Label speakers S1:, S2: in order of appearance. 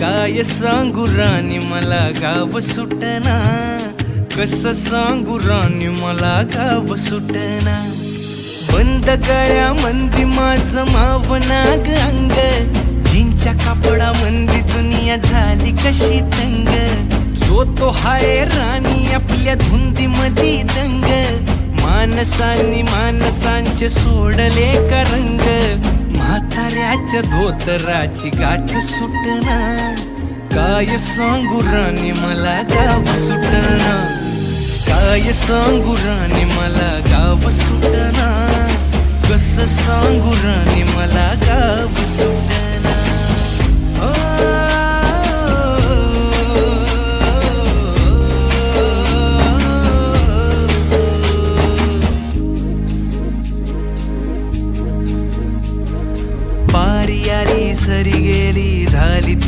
S1: काय सांगू राणी मला गाव सुटना. कस सांगू राणी मला गाव सुटना. बंद गळ्या मंदी माझ माव नाग अंग. जिंच्या कापडा मंदी दुनिया झाली कशी तंग. जो तो हाय राणी आपल्या धुंदी मधी दंग. माणसांनी माणसांचे सोडले का रंग धोतराची गाठ सुटना काय सांगू राणी मला गाव सुटना काय सांगू राणी मला गाव सुटना कस सांगू राणी मला तयारी सरी गेली झाली